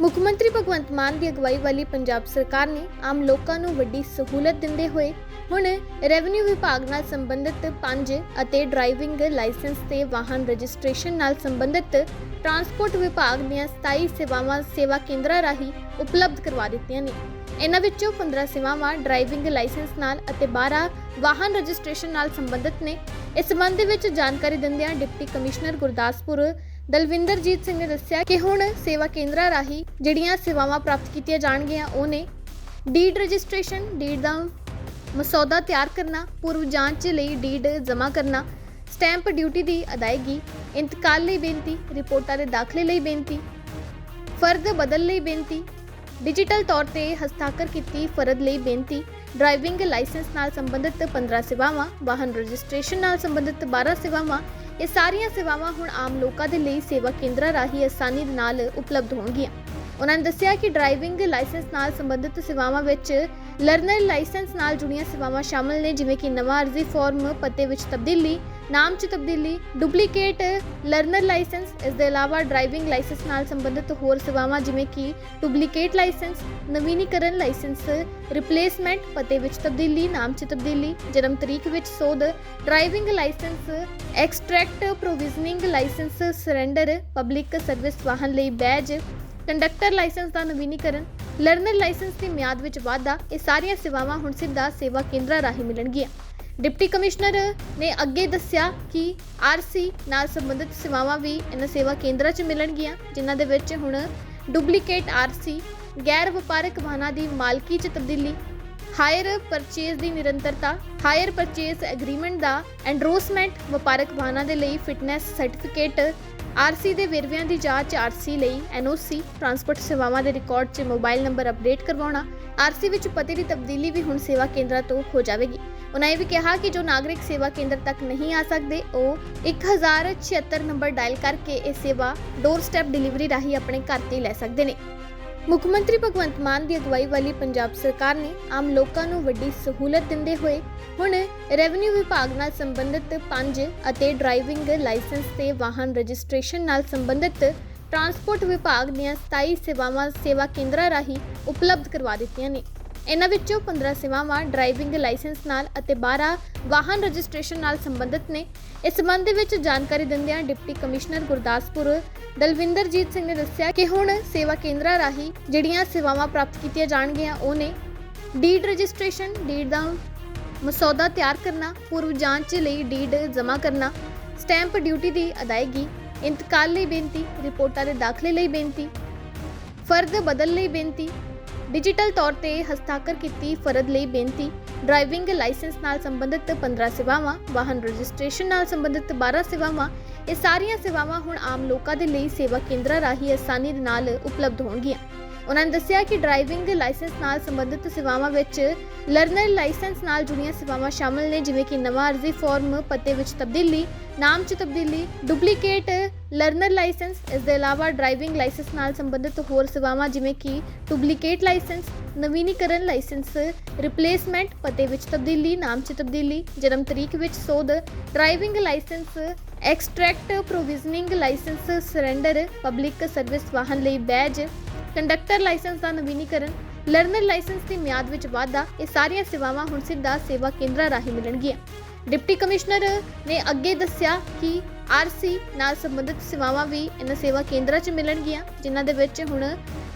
ਮੁੱਖ ਮੰਤਰੀ ਭਗਵੰਤ ਮਾਨ ਦੀ ਅਗਵਾਈ ਵਾਲੀ ਪੰਜਾਬ ਸਰਕਾਰ ਨੇ ਆਮ ਲੋਕਾਂ ਨੂੰ ਵੱਡੀ ਸਹੂਲਤ ਦਿੰਦੇ ਹੋਏ ਹੁਣ ਰੈਵਨਿਊ ਵਿਭਾਗ ਨਾਲ ਸੰਬੰਧਿਤ ਪੰਜ ਅਤੇ ਡਰਾਈਵਿੰਗ ਲਾਇਸੈਂਸ ਤੇ ਵਾਹਨ ਰਜਿਸਟ੍ਰੇਸ਼ਨ ਨਾਲ ਸੰਬੰਧਿਤ ਟਰਾਂਸਪੋਰਟ ਵਿਭਾਗ ਦੀਆਂ 27 ਸੇਵਾਵਾਂ ਸੇਵਾ ਕੇਂਦਰਾਂ ਰਾਹੀਂ ਉਪਲਬਧ ਕਰਵਾ ਦਿੱਤੀਆਂ ਨੇ। ਇਹਨਾਂ ਵਿੱਚੋਂ 15 ਸੇਵਾਵਾਂ ਡਰਾਈਵਿੰਗ ਲਾਇਸੈਂਸ ਨਾਲ ਅਤੇ 12 ਵਾਹਨ ਰਜਿਸਟ੍ਰੇਸ਼ਨ ਨਾਲ ਸੰਬੰਧਿਤ ਨੇ। ਇਸ ਸੰਬੰਧ ਵਿੱਚ ਜਾਣਕਾਰੀ ਦਿੰਦਿਆਂ ਡਿਪਟੀ ਕਮਿਸ਼ਨਰ ਗੁਰਦਾਸਪੁਰ ਦਲਵਿੰਦਰਜੀਤ ਸਿੰਘ ਨੇ ਦੱਸਿਆ ਕਿ ਹੁਣ ਸੇਵਾ ਕੇਂਦਰਾਂ ਰਾਹੀਂ ਜਿਹੜੀਆਂ ਸੇਵਾਵਾਂ ਪ੍ਰਾਪਤ ਕੀਤੀਆਂ ਜਾਣਗੀਆਂ, ਉਹ ਨੇ ਡੀਡ ਰਜਿਸਟ੍ਰੇਸ਼ਨ, ਡੀਡ ਦਾ ਮਸੌਦਾ ਤਿਆਰ ਕਰਨਾ, ਪੂਰਵ ਜਾਂਚ ਲਈ ਡੀਡ ਜਮ੍ਹਾਂ ਕਰਨਾ, ਸਟੈਂਪ ਡਿਊਟੀ ਦੀ ਅਦਾਇਗੀ, ਇੰਤਕਾਲ ਲਈ ਬੇਨਤੀ, ਰਿਪੋਰਟਾਂ ਦੇ ਦਾਖਲੇ ਲਈ ਬੇਨਤੀ ਫਰਦ ਬਦਲ ਲਈ ਬੇਨਤੀ, ਡਿਜੀਟਲ ਤੌਰ ਤੇ ਹਸਤਾਖਰ ਕੀਤੀ ਫਰਦ ਲਈ ਬੇਨਤੀ ਡਰਾਈਵਿੰਗ ਲਾਇਸੈਂਸ ਨਾਲ ਸੰਬੰਧਿਤ 15 ਸੇਵਾਵਾਂ, ਵਾਹਨ ਰਜਿਸਟ੍ਰੇਸ਼ਨ ਨਾਲ ਸੰਬੰਧਿਤ 12 ਸੇਵਾਵਾਂ, ਇਹ ਸਾਰੀਆਂ ਸੇਵਾਵਾਂ ਹੁਣ ਆਮ ਲੋਕਾਂ ਦੇ ਲਈ ਸੇਵਾ ਕੇਂਦਰਾਂ ਰਾਹੀਂ ਆਸਾਨੀ ਨਾਲ ਉਪਲਬਧ ਹੋਣਗੀਆਂ। ਉਹਨਾਂ ਨੇ ਦੱਸਿਆ ਕਿ ਡਰਾਈਵਿੰਗ ਲਾਇਸੈਂਸ ਨਾਲ ਸੰਬੰਧਿਤ ਸੇਵਾਵਾਂ ਵਿੱਚ ਲਰਨਰ ਲਾਇਸੈਂਸ ਨਾਲ ਜੁੜੀਆਂ ਸੇਵਾਵਾਂ ਸ਼ਾਮਲ ਨੇ, ਜਿਵੇਂ ਕਿ ਨਵਾਂ ਅਰਜ਼ੀ ਫਾਰਮ ਪਤੇ ਵਿੱਚ ਤਬਦੀਲੀ, ਨਾਮ 'ਚ ਤਬਦੀਲੀ ਡੁਪਲੀਕੇਟ ਲਰਨਰ ਲਾਇਸੈਂਸ, ਇਸ ਦੇ ਇਲਾਵਾ ਡਰਾਈਵਿੰਗ ਲਾਇਸੈਂਸ ਨਾਲ ਸੰਬੰਧਿਤ ਹੋਰ ਸੇਵਾਵਾਂ, ਜਿਵੇਂ ਕਿ ਡੁਪਲੀਕੇਟ ਲਾਇਸੈਂਸ, ਨਵੀਨੀਕਰਨ ਲਾਇਸੈਂਸ ਰਿਪਲੇਸਮੈਂਟ ਪਤੇ ਵਿੱਚ ਤਬਦੀਲੀ, ਨਾਮ 'ਚ ਤਬਦੀਲੀ, ਜਨਮ ਤਰੀਕ ਵਿੱਚ ਸੋਧ driving licence extract provisioning licence surrender public service ਵਾਹਨ ਲਈ ਬੈਜ ਕੰਡਕਟਰ ਲਾਇਸੈਂਸ ਦਾ ਨਵੀਨੀਕਰਨ ਲਰਨਰ ਲਾਇਸੈਂਸ ਦੀ ਮਿਆਦ ਵਿੱਚ ਵਾਧਾ, ਇਹ ਸਾਰੀਆਂ ਸੇਵਾਵਾਂ ਹੁਣ ਸਿੱਧਾ ਸੇਵਾ ਕੇਂਦਰਾਂ ਰਾਹੀਂ ਮਿਲਣਗੀਆਂ। ਡਿਪਟੀ ਕਮਿਸ਼ਨਰ ਨੇ ਅੱਗੇ ਦੱਸਿਆ ਕਿ ਆਰਸੀ ਨਾਲ ਸੰਬੰਧਿਤ ਸੇਵਾਵਾਂ ਵੀ ਇਹਨਾਂ ਸੇਵਾ ਕੇਂਦਰਾਂ 'ਚ ਮਿਲਣਗੀਆਂ, ਜਿਨ੍ਹਾਂ ਦੇ ਵਿੱਚ ਹੁਣ ਡੁਪਲੀਕੇਟ ਆਰਸੀ ਗੈਰ ਵਪਾਰਕ ਵਾਹਨਾਂ ਦੀ ਮਾਲਕੀ 'ਚ ਤਬਦੀਲੀ, ਹਾਇਰ ਪਰਚੇਜ਼ ਦੀ ਨਿਰੰਤਰਤਾ, ਹਾਇਰ ਪਰਚੇਜ਼ ਐਗਰੀਮੈਂਟ ਦਾ ਐਂਡਰੋਸਮੈਂਟ ਵਪਾਰਕ ਵਾਹਨਾਂ ਦੇ ਲਈ ਫਿਟਨੈਸ ਸਰਟੀਫਿਕੇਟ ਆਰਸੀ ਦੇ ਵੇਰਵਿਆਂ ਦੀ ਜਾਂਚ ਆਰਸੀ ਲਈ ਐਨਓਸੀ, ਟਰਾਂਸਪੋਰਟ ਸੇਵਾਵਾਂ ਦੇ ਰਿਕਾਰਡ 'ਚ ਮੋਬਾਈਲ ਨੰਬਰ ਅਪਡੇਟ ਕਰਵਾਉਣਾ, ਆਰਸੀ ਵਿੱਚ ਪਤੇ ਦੀ ਤਬਦੀਲੀ ਵੀ ਹੁਣ ਸੇਵਾ ਕੇਂਦਰਾਂ ਤੋਂ ਹੋ ਜਾਵੇਗੀ। ਉਹਨਾਂ ਇਹ ਵੀ ਕਿਹਾ ਕਿ ਜੋ ਨਾਗਰਿਕ ਸੇਵਾ ਕੇਂਦਰ ਤੱਕ ਨਹੀਂ ਆ ਸਕਦੇ, ਉਹ 1076 ਨੰਬਰ ਡਾਇਲ ਕਰਕੇ ਇਹ ਸੇਵਾ ਡੋਰ ਸਟੈਪ ਡਿਲੀਵਰੀ ਰਾਹੀਂ ਆਪਣੇ ਘਰ ਤੇ ਲੈ ਸਕਦੇ ਨੇ। ਮੁੱਖ ਮੰਤਰੀ ਭਗਵੰਤ ਮਾਨ ਦੀ ਅਗਵਾਈ ਵਾਲੀ ਪੰਜਾਬ ਸਰਕਾਰ ਨੇ ਆਮ ਲੋਕਾਂ ਨੂੰ ਵੱਡੀ ਸਹੂਲਤ ਦਿੰਦੇ ਹੋਏ ਹੁਣ ਰੈਵਨਿਊ ਵਿਭਾਗ ਨਾਲ ਸੰਬੰਧਿਤ ਪੰਜ ਅਤੇ ਡਰਾਈਵਿੰਗ ਲਾਇਸੈਂਸ ਤੇ ਵਾਹਨ ਰਜਿਸਟ੍ਰੇਸ਼ਨ ਨਾਲ ਸੰਬੰਧਿਤ ਟਰਾਂਸਪੋਰਟ ਵਿਭਾਗ ਦੀਆਂ 27 ਸੇਵਾਵਾਂ ਸੇਵਾ ਕੇਂਦਰਾਂ ਰਾਹੀਂ ਉਪਲਬਧ ਕਰਵਾ ਦਿੱਤੀਆਂ ਨੇ। ਇਹਨਾਂ ਵਿੱਚੋਂ 15 ਸੇਵਾਵਾਂ ਡਰਾਈਵਿੰਗ ਲਾਇਸੈਂਸ ਨਾਲ ਅਤੇ 12 ਵਾਹਨ ਰਜਿਸਟ੍ਰੇਸ਼ਨ ਨਾਲ ਸੰਬੰਧਿਤ ਨੇ। ਇਸ ਸੰਬੰਧ ਵਿੱਚ ਜਾਣਕਾਰੀ ਦਿੰਦਿਆਂ ਡਿਪਟੀ ਕਮਿਸ਼ਨਰ ਗੁਰਦਾਸਪੁਰ ਦਲਵਿੰਦਰਜੀਤ ਸਿੰਘ ਨੇ ਦੱਸਿਆ ਕਿ ਹੁਣ ਸੇਵਾ ਕੇਂਦਰਾਂ ਰਾਹੀਂ ਜਿਹੜੀਆਂ ਸੇਵਾਵਾਂ ਪ੍ਰਾਪਤ ਕੀਤੀਆਂ ਜਾਣਗੀਆਂ, ਉਹ ਨੇ ਡੀਡ ਰਜਿਸਟ੍ਰੇਸ਼ਨ ਡੀਡ ਦਾ ਮਸੌਦਾ ਤਿਆਰ ਕਰਨਾ, ਪੂਰਵ ਜਾਂਚ ਲਈ ਡੀਡ ਜਮ੍ਹਾਂ ਕਰਨਾ ਸਟੈਂਪ ਡਿਊਟੀ ਦੀ ਅਦਾਇਗੀ, ਇੰਤਕਾਲ ਲਈ ਬੇਨਤੀ, ਰਿਪੋਰਟਾਂ ਦੇ ਦਾਖਲੇ ਲਈ ਬੇਨਤੀ ਫਰਦ ਬਦਲ ਲਈ ਬੇਨਤੀ ਡਿਜੀਟਲ ਤੌਰ ਤੇ ਹਸਤਾਖਰ ਕੀਤੀ ਫਰਦ ਲਈ ਬੇਨਤੀ। ਡਰਾਈਵਿੰਗ ਲਾਇਸੈਂਸ ਨਾਲ ਸੰਬੰਧਿਤ 15 ਸੇਵਾਵਾਂ, ਵਾਹਨ ਰਜਿਸਟ੍ਰੇਸ਼ਨ ਨਾਲ ਸੰਬੰਧਿਤ 12 ਸੇਵਾਵਾਂ, ਇਹ ਸਾਰੀਆਂ ਸੇਵਾਵਾਂ ਹੁਣ ਆਮ ਲੋਕਾਂ ਦੇ ਲਈ ਸੇਵਾ ਕੇਂਦਰਾਂ ਰਾਹੀਂ ਆਸਾਨੀ ਦੇ ਨਾਲ ਉਪਲਬਧ ਹੋਣਗੀਆਂ। ਉਹਨਾਂ ਨੇ ਦੱਸਿਆ ਕਿ ਡਰਾਈਵਿੰਗ ਲਾਇਸੈਂਸ ਨਾਲ ਸੰਬੰਧਿਤ ਸੇਵਾਵਾਂ ਵਿੱਚ ਲਰਨਰ ਲਾਇਸੈਂਸ ਨਾਲ ਜੁੜੀਆਂ ਸੇਵਾਵਾਂ ਸ਼ਾਮਲ ਨੇ, ਜਿਵੇਂ ਕਿ ਨਵਾਂ ਅਰਜ਼ੀ ਫਾਰਮ, ਪਤੇ ਵਿੱਚ ਤਬਦੀਲੀ, ਨਾਮ 'ਚ ਤਬਦੀਲੀ, ਡੁਪਲੀਕੇਟ ਲਰਨਰ ਲਾਇਸੈਂਸ, ਇਸ ਦੇ ਇਲਾਵਾ ਡਰਾਈਵਿੰਗ ਲਾਇਸੈਂਸ ਨਾਲ ਸੰਬੰਧਿਤ ਹੋਰ ਸੇਵਾਵਾਂ ਜਿਵੇਂ ਕਿ ਡੁਪਲੀਕੇਟ ਲਾਇਸੈਂਸ, ਨਵੀਨੀਕਰਨ ਲਾਇਸੈਂਸ, ਰਿਪਲੇਸਮੈਂਟ ਪਤੇ ਵਿੱਚ ਤਬਦੀਲੀ, ਨਾਮ 'ਚ ਤਬਦੀਲੀ, ਜਨਮ ਤਰੀਕ ਵਿੱਚ ਸੋਧ, driving licence, extract provisioning licence, surrender, public service ਵਾਹਨ ਲਈ ਬੈਜ, ਕੰਡਕਟਰ ਲਾਇਸੈਂਸ ਦਾ ਨਵੀਨੀਕਰਨ, ਲਰਨਰ ਲਾਇਸੈਂਸ ਦੀ ਮਿਆਦ ਵਿੱਚ ਵਾਧਾ, ਇਹ ਸਾਰੀਆਂ ਸੇਵਾਵਾਂ ਹੁਣ ਸਿੱਧਾ ਸੇਵਾ ਕੇਂਦਰਾਂ ਰਾਹੀਂ ਮਿਲਣਗੀਆਂ। ਡਿਪਟੀ ਕਮਿਸ਼ਨਰ ਨੇ ਅੱਗੇ ਦੱਸਿਆ ਕਿ ਆਰਸੀ ਨਾਲ ਸੰਬੰਧਿਤ ਸੇਵਾਵਾਂ ਵੀ ਇਹਨਾਂ ਸੇਵਾ ਕੇਂਦਰਾਂ 'ਚ ਮਿਲਣਗੀਆਂ, ਜਿਨ੍ਹਾਂ ਦੇ ਵਿੱਚ ਹੁਣ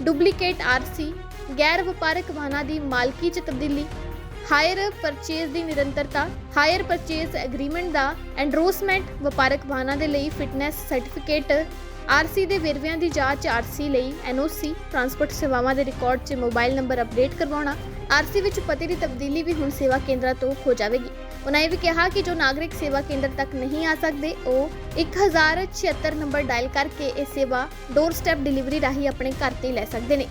ਡੁਪਲੀਕੇਟ ਆਰਸੀ, ਗੈਰ ਵਪਾਰਕ ਵਾਹਨਾਂ ਦੀ ਮਾਲਕੀ 'ਚ ਤਬਦੀਲੀ, ਹਾਇਰ ਪਰਚੇਜ਼ ਦੀ ਨਿਰੰਤਰਤਾ, ਹਾਇਰ ਪਰਚੇਜ਼ ਐਗਰੀਮੈਂਟ ਦਾ ਐਂਡਰੋਸਮੈਂਟ, ਵਪਾਰਕ ਵਾਹਨਾਂ ਦੇ ਲਈ ਫਿਟਨੈਸ ਸਰਟੀਫਿਕੇਟ, ਆਰਸੀ ਦੇ ਵੇਰਵਿਆਂ ਦੀ ਜਾਂਚ, ਆਰਸੀ ਲਈ ਐਨਓਸੀ, ਟਰਾਂਸਪੋਰਟ ਸੇਵਾਵਾਂ ਦੇ ਰਿਕਾਰਡ 'ਚ ਮੋਬਾਈਲ ਨੰਬਰ ਅਪਡੇਟ ਕਰਵਾਉਣਾ, ਆਰਸੀ ਵਿੱਚ ਪਤੇ ਦੀ ਤਬਦੀਲੀ ਵੀ ਹੁਣ ਸੇਵਾ ਕੇਂਦਰਾਂ ਤੋਂ ਹੋ ਜਾਵੇਗੀ। ਉਹਨਾਂ ਇਹ ਵੀ ਕਿਹਾ ਕਿ ਜੋ ਨਾਗਰਿਕ ਸੇਵਾ ਕੇਂਦਰ ਤੱਕ ਨਹੀਂ ਆ ਸਕਦੇ, ਉਹ 1076 ਨੰਬਰ ਡਾਇਲ ਕਰਕੇ ਇਹ ਸੇਵਾ ਡੋਰ ਸਟੈਪ ਡਿਲੀਵਰੀ ਰਾਹੀਂ ਆਪਣੇ ਘਰ ਤੇ ਲੈ ਸਕਦੇ ਨੇ।